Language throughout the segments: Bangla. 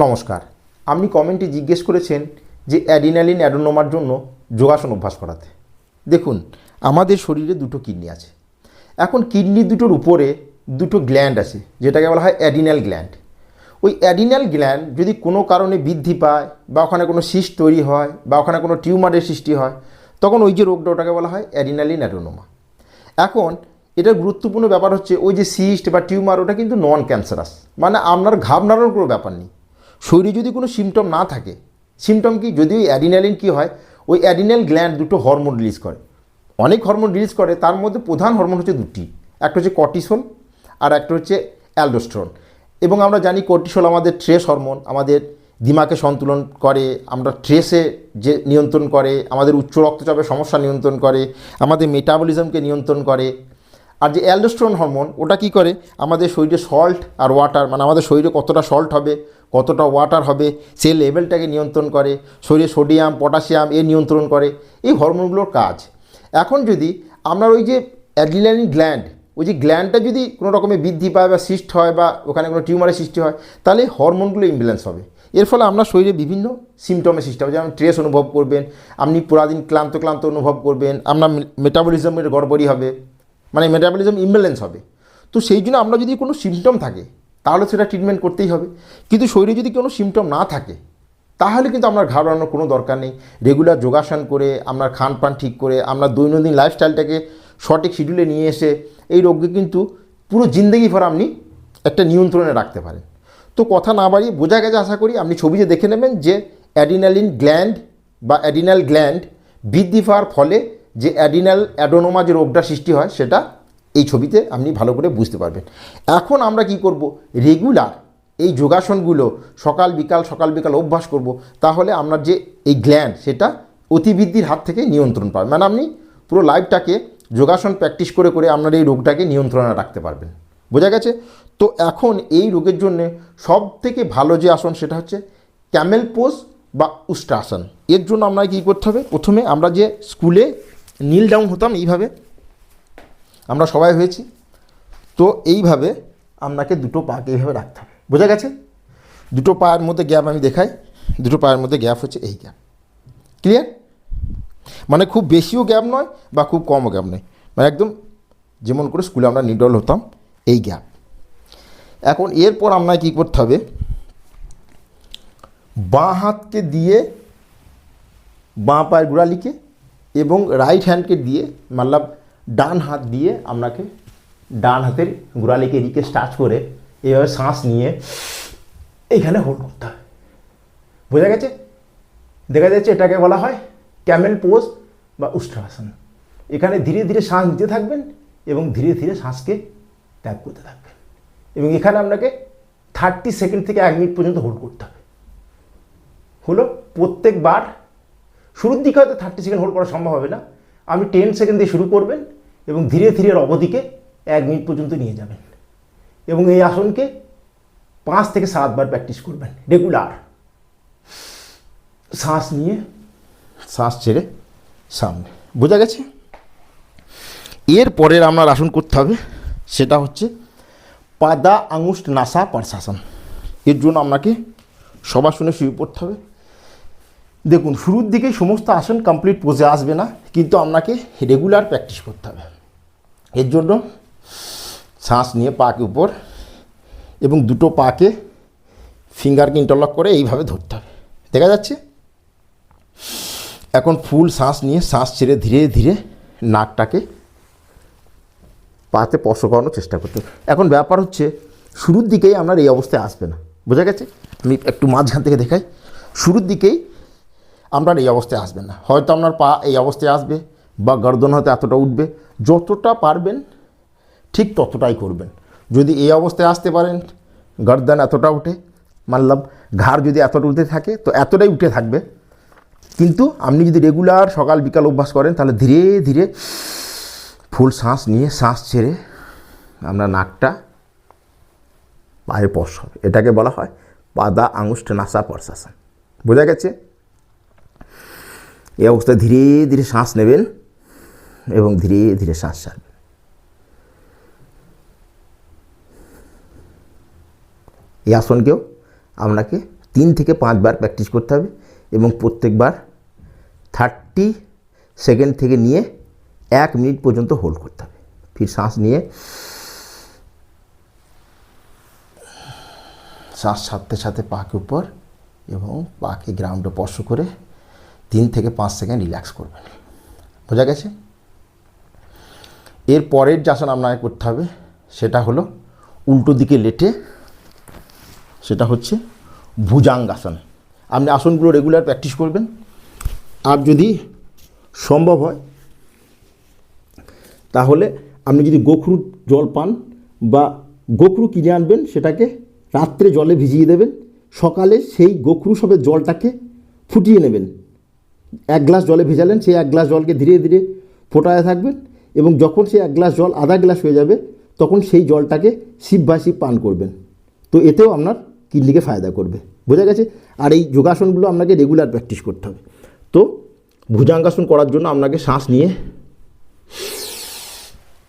নমস্কার। আপনি কমেন্টে জিজ্ঞেস করেছেন যে অ্যাডিনালিন অ্যাডোনোমার জন্য যোগাসন অভ্যাস করাতে। দেখুন, আমাদের শরীরে দুটো কিডনি আছে। এখন কিডনি দুটোর উপরে দুটো গ্ল্যান্ড আছে, যেটাকে বলা হয় অ্যাডিনাল গ্ল্যান্ড ওই অ্যাডিনাল গ্ল্যান্ড যদি কোনো কারণে বৃদ্ধি পায় বা ওখানে কোনো সিস্ট তৈরি হয় বা ওখানে কোনো টিউমারের সৃষ্টি হয়, তখন ওই যে রোগটা ওটাকে বলা হয় অ্যাডিনালিন অ্যাডোনোমা। এখন এটার গুরুত্বপূর্ণ ব্যাপার হচ্ছে ওই যে সিস্ট বা টিউমার, ওটা কিন্তু নন ক্যান্সারাস মানে আপনার ঘাবনানোর কোনো ব্যাপার নেই। শরীরে যদি কোনো সিমটম না থাকে সিমটম কি? যদি ওই অ্যাডিনালিন কী হয়, ওই অ্যাডিনাল গ্ল্যান্ড দুটো হরমোন রিলিজ করে। অনেক হরমোন রিলিজ করে, তার মধ্যে প্রধান হরমোন হচ্ছে দুটি। একটা হচ্ছে কর্টিসল আর একটা হচ্ছে অ্যালডোস্টেরন এবং আমরা জানি কর্টিসল আমাদের ট্রেস হরমোন আমাদের দিমাকে সন্তুলন করে, আমরা ট্রেসে যে নিয়ন্ত্রণ করে, আমাদের উচ্চ রক্তচাপের সমস্যা নিয়ন্ত্রণ করে, আমাদের মেটাবলিজমকে নিয়ন্ত্রণ করে। আর যে অ্যালডোস্টেরন হরমোন ওটা কি করে? আমাদের শরীরে সল্ট আর ওয়াটার মানে আমাদের শরীরে কতটা সল্ট হবে কতটা ওয়াটার হবে সেই লেভেলটাকে নিয়ন্ত্রণ করে, শরীরে সোডিয়াম পটাশিয়াম এ নিয়ন্ত্রণ করে, এই হরমোনগুলোর কাজ। এখন যদি আপনার ওই যে অ্যাড্রিনালিন গ্ল্যান্ড ওই যে গ্ল্যান্ডটা যদি কোনো রকমের বৃদ্ধি পায় বা সিস্ট হয় বা ওখানে কোনো টিউমারের সৃষ্টি হয়, তাহলে হরমোনগুলো ইমব্যালেন্স হবে। এর ফলে আপনার শরীরে বিভিন্ন সিমটমের সৃষ্টি হবে। যেমন স্ট্রেস অনুভব করবেন, আপনি পুরাদিন ক্লান্ত ক্লান্ত অনুভব করবেন, আপনার মেটাবলিজমের গড়বড়ি হবে মানে মেটাবলিজম ইমব্যালেন্স হবে। তো সেই জন্য আমরা যদি কোনো সিমটম থাকে তাহলে সেটা ট্রিটমেন্ট করতেই হবে। কিন্তু শরীরে যদি কোনো সিমটম না থাকে, তাহলে কিন্তু আপনার ঘাবড়ানোর কোনো দরকার নেই। রেগুলার যোগাসন করে আপনার খান পান ঠিক করে আপনার দৈনন্দিন লাইফস্টাইলটাকে সঠিক শিডিউলে নিয়ে এসে এই রোগকে কিন্তু পুরো জিন্দগি ভর আপনি একটা নিয়ন্ত্রণে রাখতে পারেন। তো কথা না বাড়িয়ে বোঝা গেছে আশা করি আপনি ছবিতে দেখে নেবেন যে অ্যাডিনালিন গ্ল্যান্ড বা অ্যাডিনাল গ্ল্যান্ড বৃদ্ধি পাওয়ার ফলে যে অ্যাডিনাল অ্যাডোনোমা যে রোগটা সৃষ্টি হয়, সেটা এই ছবিতে আপনি ভালো করে বুঝতে পারবেন। এখন আমরা কি করব? রেগুলার এই যোগাসনগুলো সকাল, বিকাল সকাল, বিকাল অভ্যাস করব। তাহলে আপনার যে এই গ্ল্যান্ড সেটা অতিবৃদ্ধির হাত থেকে নিয়ন্ত্রণ পাবে। মানে আপনি পুরো লাইফটাকে যোগাসন প্র্যাকটিস করে করে আপনার এই রোগটাকে নিয়ন্ত্রণে রাখতে পারবেন। বোঝা গেছে? তো এখন এই রোগের জন্য সব থেকে ভালো যে আসন, সেটা হচ্ছে ক্যামেল পোজ বা উষ্ট্রাসন। এর জন্য আমরা কী করতে হবে? প্রথমে আমরা যে স্কুলে নীল ডাউন হতাম এইভাবে আমরা সবাই হয়েছি। তো এইভাবে আপনাকে দুটো পাকে এইভাবে রাখতে হবে। বোঝা গেছে? দুটো পায়ের মধ্যে গ্যাপ আমি দেখাই, দুটো পায়ের মধ্যে গ্যাপ হচ্ছে এই গ্যাপ। ক্লিয়ার মানে খুব বেশিও গ্যাপ নয় বা খুব কমও গ্যাপ নয়। মানে একদম যেমন করে স্কুলে আমরা নিডল হতাম, এই গ্যাপ। এখন এরপর আপনাকে কী করতে হবে? বাঁ হাতকে দিয়ে বাঁ পায়ের গোড়ালিকে এবং রাইট হ্যান্ডকে দিয়ে মাতলাব ডান হাত দিয়ে আপনাকে ডান হাতের গোড়ালিকে এদিকে স্টার্চ করে এইভাবে শ্বাস নিয়ে এইখানে হোল্ড করতে হবে বোঝা গেছে? দেখা যাচ্ছে এটাকে বলা হয় ক্যামেল পোজ বা উষ্ট্রাসন। এখানে ধীরে ধীরে শ্বাস নিতে থাকবেন এবং ধীরে ধীরে শ্বাসকে ত্যাগ করতে থাকবেন। এবং এখানে আপনাকে থার্টি সেকেন্ড থেকে এক মিনিট পর্যন্ত হোল্ড করতে হবে। হলো প্রত্যেকবার শুরুর দিকে হয়তো থার্টি সেকেন্ড হোল্ড করা সম্ভব হবে না। আপনি টেন সেকেন্ড দিয়ে শুরু করবেন এবং ধীরে ধীরে অবধিকে এক মিনিট পর্যন্ত নিয়ে যাবেন। এবং এই আসনকে পাঁচ থেকে সাতবার প্র্যাকটিস করবেন রেগুলার শ্বাস নিয়ে। শ্বাস ছেড়ে সামনে। বোঝা গেছে? এর পরের আপনার আসন করতে হবে, সেটা হচ্ছে পাদা আঙুষ্ট নাসা পারশাসন। এর জন্য আপনাকে সবার শুনে শুয়ে পড়তে হবে। দেখুন, শুরুর দিকেই সমস্ত আসন কমপ্লিট পোজে আসবে না, কিন্তু আপনাকে রেগুলার প্র্যাকটিস করতে হবে। এর জন্য শ্বাস নিয়ে পাকে উপর এবং দুটো পাকে ফিঙ্গারকে ইন্টারলক করে এইভাবে ধরতে হবে। দেখা যাচ্ছে? এখন ফুল শ্বাস নিয়ে শ্বাস ছেড়ে ধীরে ধীরে নাকটাকে পাতে স্পর্শ করানোর চেষ্টা করতে হবে। এখন ব্যাপার হচ্ছে, শুরুর দিকেই আপনার এই অবস্থায় আসবে না। বোঝা গেছে? আমি একটু মাঝখান থেকে দেখাই। শুরুর দিকেই আপনার এই অবস্থায় আসবে না। হয়তো আপনার পা এই অবস্থায় আসবে বা গর্দন হয়তো এতটা উঠবে, যতটা পারবেন ঠিক ততটাই করবেন। যদি এই অবস্থায় আসতে পারেন, গর্দন এতটা উঠে, মানলাম ঘাড় যদি এতটা উঠে থাকে, তো এতটাই উঠে থাকবে। কিন্তু আপনি যদি রেগুলার সকাল, বিকাল অভ্যাস করেন, তাহলে ধীরে ধীরে ফুল শ্বাস নিয়ে, শ্বাস ছেড়ে আমরা নাকটা পায়ে পশ হবে। এটাকে বলা হয় পাদা আঙুষ্ট নাসা পর্শাসন। বোঝা গেছে? এই অবস্থায় ধীরে ধীরে শ্বাস নেবেন এবং ধীরে ধীরে শ্বাস ছাড়বেন। এই আসনকেও আপনাকে তিন থেকে পাঁচবার প্র্যাকটিস করতে হবে এবং প্রত্যেকবার থার্টি সেকেন্ড থেকে নিয়ে এক মিনিট পর্যন্ত হোল্ড করতে হবে। ফির শ্বাস নিয়ে শ্বাস ছাড়তে সাথে পাকে উপর এবং পাকে গ্রাউন্ডে স্পর্শ করে তিন থেকে পাঁচ সেকেন্ড রিল্যাক্স করবেন। বোঝা গেছে? এর পরের যে আসন আপনাকে করতে হবে, সেটা হলো উল্টো দিকে লেটে, সেটা হচ্ছে ভুজাঙ্গাসন আপনি আসনগুলো রেগুলার প্র্যাকটিস করবেন। আর যদি সম্ভব হয়, তাহলে আপনি যদি গোখরু জল পান বা গোখরু কিনে আনবেন, সেটাকে রাত্রে জলে ভিজিয়ে দেবেন। সকালে সেই গোখরু সবের জলটাকে ফুটিয়ে নেবেন। এক গ্লাস জলে ভেজালেন, সেই এক গ্লাস জলকে ধীরে ধীরে ফোটাতে থাকবেন এবং যখন সেই এক গ্লাস জল আধা গ্লাস হয়ে যাবে, তখন সেই জলটাকে শিব বা শিব পান করবেন। তো এতেও আপনার কিডনিকে ফায়দা করবে। বোঝা গেছে? আর এই যোগাসনগুলো আপনাকে রেগুলার প্র্যাকটিস করতে হবে। তো ভুজাঙ্গাসন করার জন্য আপনাকে শ্বাস নিয়ে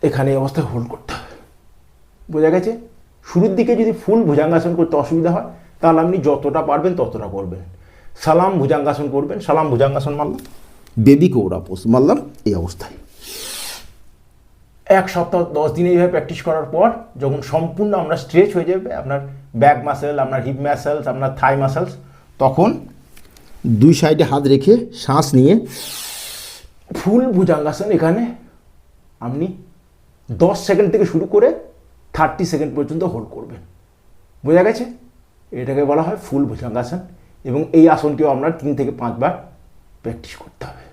এখানে এই অবস্থায় হোল্ড করতে হবে। বোঝা গেছে? শুরুর দিকে যদি ফুল ভুজাঙ্গাসন করতে অসুবিধা হয়, তাহলে আপনি যতটা পারবেন ততটা করবেন। সালাম ভুজাঙ্গাসন করবেন সালাম ভুজাঙ্গাসন মারলাম বেবি কৌরা পোষ মারলাম এই অবস্থায়। এক সপ্তাহ দশ দিন এইভাবে প্র্যাকটিস করার পর যখন সম্পূর্ণ আমরা স্ট্রেচ হয়ে যাবে আপনার ব্যাক মাসেল আপনার হিপ মাসেলস আপনার থাই মাসেলস তখন দুই সাইডে হাত রেখে শ্বাস নিয়ে ফুল ভুজাঙ্গাসন এখানে আপনি দশ সেকেন্ড থেকে শুরু করে থার্টি সেকেন্ড পর্যন্ত হোল্ড করবেন। বোঝা গেছে? এটাকে বলা হয় ফুল ভুজাঙ্গাসন। এবং এই আসনটিও আপনার তিন থেকে পাঁচবার প্র্যাকটিস করতে হবে।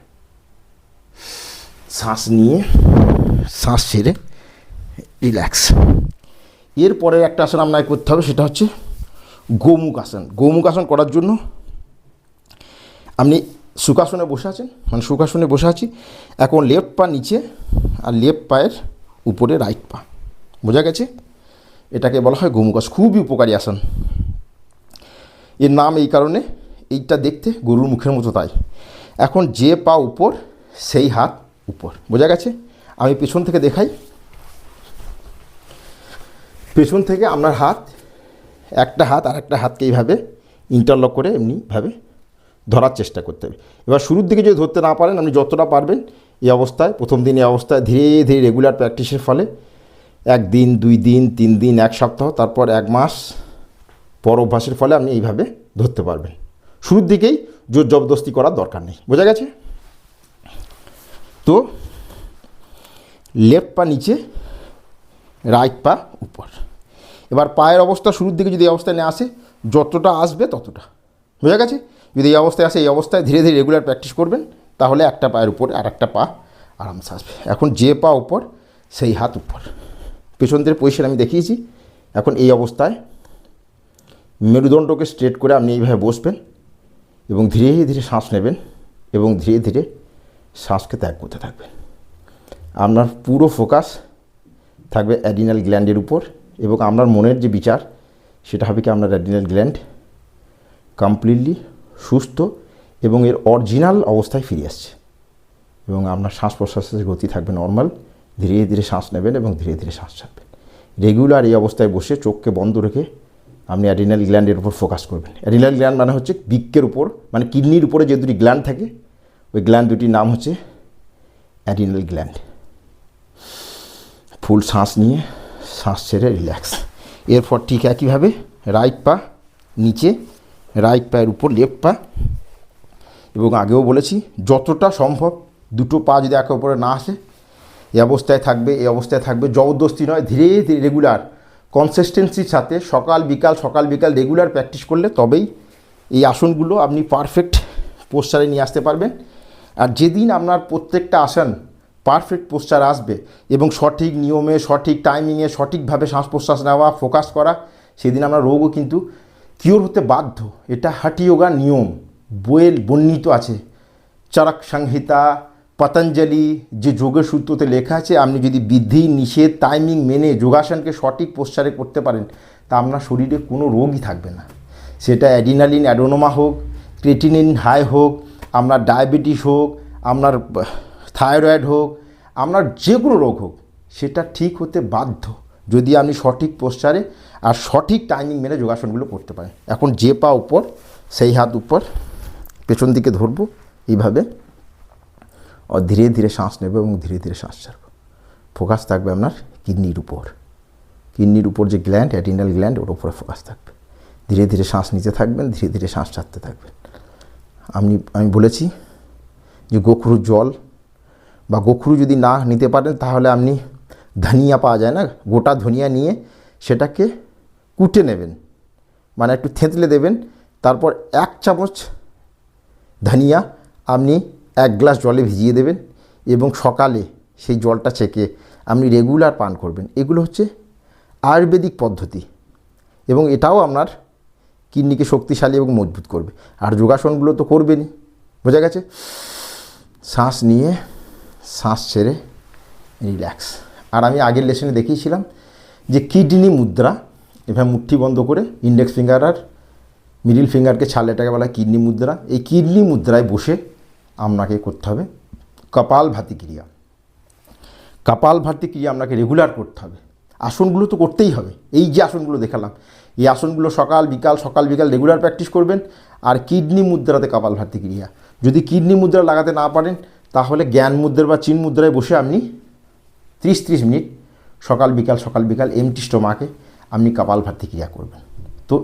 শ্বাস নিয়ে, শ্বাস ছেড়ে রিল্যাক্স এরপরে একটা আসন আপনাকে করতে হবে, সেটা হচ্ছে গোমুখ আসন। গোমুখ আসন করার জন্য আপনি সুখাসনে বসে আছেন মানে সুখাসনে বসে আছি, এখন লেফট পা নিচে আর লেফট পায়ের উপরে রাইট পা। বোঝা গেছে? এটাকে বলা হয় গোমুখাস খুবই উপকারী আসন। এর নাম এই কারণে, এইটা দেখতে গরুর মুখের মতো তাই। এখন যে পা উপর, সেই হাত উপর। বোঝা গেছে? আমি পেছন থেকে দেখাই। পেছন থেকে আপনার হাত, একটা হাত আর একটা হাতকে এইভাবে ইন্টারলক করে এমনিভাবে ধরার চেষ্টা করতে হবে। এবার শুরুর দিকে যদি ধরতে না পারেন, আপনি যতটা পারবেন এই অবস্থায়, প্রথম দিন এই অবস্থায় ধীরে ধীরে রেগুলার প্র্যাকটিসের ফলে, একদিন, দুই দিন, তিন দিন, এক সপ্তাহ, তারপর এক মাস পর অভ্যাসের ফলে আপনি এইভাবে ধরতে পারবেন। শুরুর দিকেই জোর জবরদস্তি করার দরকার নেই। বোঝা গেছে? তো, লেফট পা নিচে, রাইট পা উপর। এবার পায়ের অবস্থা শুরুর দিকে যদি এই অবস্থায় নিয়ে আসে, যতটা আসবে ততটা। বোঝা গেছে? যদি এই অবস্থায় আসে, এই অবস্থায় ধীরে ধীরে রেগুলার প্র্যাকটিস করবেন, তাহলে একটা পায়ের উপরে আর একটা পা আরামসে আসবে। এখন যে পা উপর, সেই হাত উপর। পেছন থেকে পজিশন আমি দেখিয়েছি। এখন এই অবস্থায় মেরুদণ্ডকে স্ট্রেট করে আপনি এইভাবে বসবেন এবং ধীরে ধীরে শ্বাস নেবেন এবং ধীরে ধীরে শ্বাসকে ত্যাগ করতে থাকবেন। আপনার পুরো ফোকাস থাকবে অ্যাডিনাল গ্ল্যান্ডের উপর এবং আপনার মনের যে বিচার, সেটা হবে কি আপনার অ্যাডিনাল গ্ল্যান্ড কমপ্লিটলি সুস্থ এবং এর অরিজিনাল অবস্থায় ফিরে আসছে। এবং আপনার শ্বাস প্রশ্বাসের গতি থাকবে নর্মাল ধীরে ধীরে শ্বাস নেবেন এবং ধীরে ধীরে শ্বাস ছাড়বেন। রেগুলার এই অবস্থায় বসে চোখকে বন্ধ রেখে আপনি অ্যাডিনাল গ্ল্যান্ডের উপর ফোকাস করবেন। অ্যাডিনাল গ্ল্যান্ড মানে হচ্ছে বৃক্কের উপর মানে কিডনির উপরে যে দুটি গ্ল্যান্ড থাকে, ওই গ্ল্যান্ড দুটির নাম হচ্ছে অ্যাডিনাল গ্ল্যান্ড ফুল শ্বাস নিয়ে শ্বাস ছেড়ে রিল্যাক্স এরপর ঠিক একইভাবে রাইট পা নিচে রাইট পায়ের উপর লেফট পা। এবং আগেও বলেছি, যতটা সম্ভব দুটো পা যদি একে উপরে না আসে এই অবস্থায় থাকবে এই অবস্থায় থাকবে, জবরদস্তি নয়, ধীরে ধীরে রেগুলার কনসিস্টেন্সির সাথে সকাল, বিকাল সকাল, বিকাল রেগুলার প্র্যাকটিস করলে তবেই এই আসনগুলো আপনি পারফেক্ট পোস্টারে নিয়ে আসতে পারবেন। আর যেদিন আপনার প্রত্যেকটা আসন পারফেক্ট পোস্টার আসবে এবং সঠিক নিয়মে, সঠিক টাইমিংয়ে সঠিকভাবে শ্বাস প্রশ্বাস নেওয়া ফোকাস করা, সেদিন আমরা রোগও কিন্তু কিওর হতে বাধ্য। এটা হাটি যোগার নিয়ম, বইয়ের বর্ণিত আছে। চরক সংহিতা পতঞ্জলি যে যোগের সূত্রতে লেখা আছে, আপনি যদি বিধি, নিষেধ টাইমিং মেনে যোগাসনকে সঠিক পোস্টারে করতে পারেন, তা আপনার শরীরে কোনো রোগই থাকবে না। সেটা অ্যাডিনালিন অ্যাডোনোমা হোক ক্রেটিনিন হাই হোক, আপনার ডায়াবেটিস হোক, আপনার থাইরয়েড হোক, আপনার যে কোনো রোগ হোক, সেটা ঠিক হতে বাধ্য যদি আপনি সঠিক পোস্টারে আর সঠিক টাইমিং মেনে যোগাসনগুলো করতে পারেন। এখন যে পা উপর, সেই হাত উপর, পেছন দিকে ধরবো, এইভাবে। ধীরে ধীরে শ্বাস নেবে এবং ধীরে ধীরে শ্বাস ছাড়বো ফোকাস থাকবে আপনার কিডনির উপর কিডনির উপর যে গ্ল্যান্ড অ্যাডিনাল গ্ল্যান্ড ওর উপরে ফোকাস থাকবে ধীরে ধীরে শ্বাস নিতে থাকবেন ধীরে ধীরে শ্বাস ছাড়তে থাকবেন আমি আমি বলেছি যে গোখরুর জল বা গোখরু যদি না নিতে পারেন তাহলে আপনি ধনিয়া পাওয়া যায় না গোটা ধনিয়া নিয়ে সেটাকে কুটে নেবেন মানে একটু থেঁতলে দেবেন তারপর এক চামচ ধনিয়া আপনি এক গ্লাস জলে ভিজিয়ে দেবেন এবং সকালে সেই জলটা ছেঁকে আপনি রেগুলার পান করবেন। এগুলো হচ্ছে আয়ুর্বেদিক পদ্ধতি এবং এটাও আপনার কিডনিকে শক্তিশালী এবং মজবুত করবে। আর যোগাসনগুলো তো করবেনই। বোঝা গেছে? শ্বাস নিয়ে শ্বাস ছেড়ে রিল্যাক্স আর আমি আগের লেসনে দেখিয়েছিলাম যে কিডনি মুদ্রা, এভাবে মুঠি বন্ধ করে ইন্ডেক্স ফিঙ্গার আর মিডিল ফিঙ্গারকে ছাড়লে ছালেটাকে বলা কিডনি মুদ্রা। এই কিডনি মুদ্রায় বসে আপনাকে করতে হবে। কপাল ভাতি ক্রিয়া। কপাল ভাতি ক্রিয়া আপনাকে রেগুলার করতে হবে। আসনগুলো তো করতেই হবে। এই যে আসনগুলো দেখালাম, এই আসনগুলো সকাল, বিকাল সকাল, বিকাল রেগুলার প্র্যাকটিস করবেন। আর কিডনি মুদ্রাতে কপাল ভাতি ক্রিয়া। যদি কিডনি মুদ্রা লাগাতে না পারেন, তাহলে জ্ঞান মুদ্রা বা চিন মুদ্রায় বসে আপনি ত্রিশ ত্রিশ মিনিট সকাল, বিকাল সকাল, বিকাল এমটি স্টোমাকে আপনি কপাল ভাতি ক্রিয়া করবেন। তো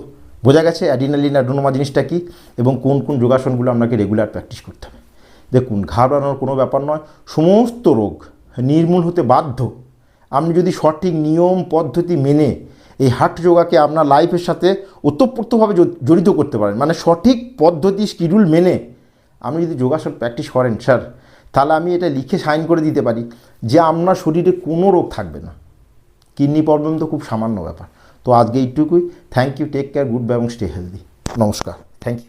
বোঝা গেছে অ্যাডিনালিন অ্যাডোনোমা জিনিসটা কী এবং কোন কোন যোগাসনগুলো আপনাকে রেগুলার প্র্যাকটিস করতে হবে। দেখুন, ঘাবড়ানোর কোনো ব্যাপার নয়। সমস্ত রোগ নির্মূল হতে বাধ্য। আপনি যদি সঠিক নিয়ম, পদ্ধতি মেনে এই হাট যোগাকে আপনার লাইফের সাথে ওতপ্রোতভাবে জড়িত করতে পারেন মানে সঠিক পদ্ধতি শিডিউল মেনে আপনি যদি যোগাসন প্র্যাকটিস করেন স্যার তাহলে আমি এটা লিখে সাইন করে দিতে পারি যে আপনার শরীরে কোনো রোগ থাকবে না। কিডনি প্রবলেম তো খুব সামান্য ব্যাপার। তো আজকে এইটুকুই। Thank you take care good bye এবং স্টে হেলদি নমস্কার। Thank you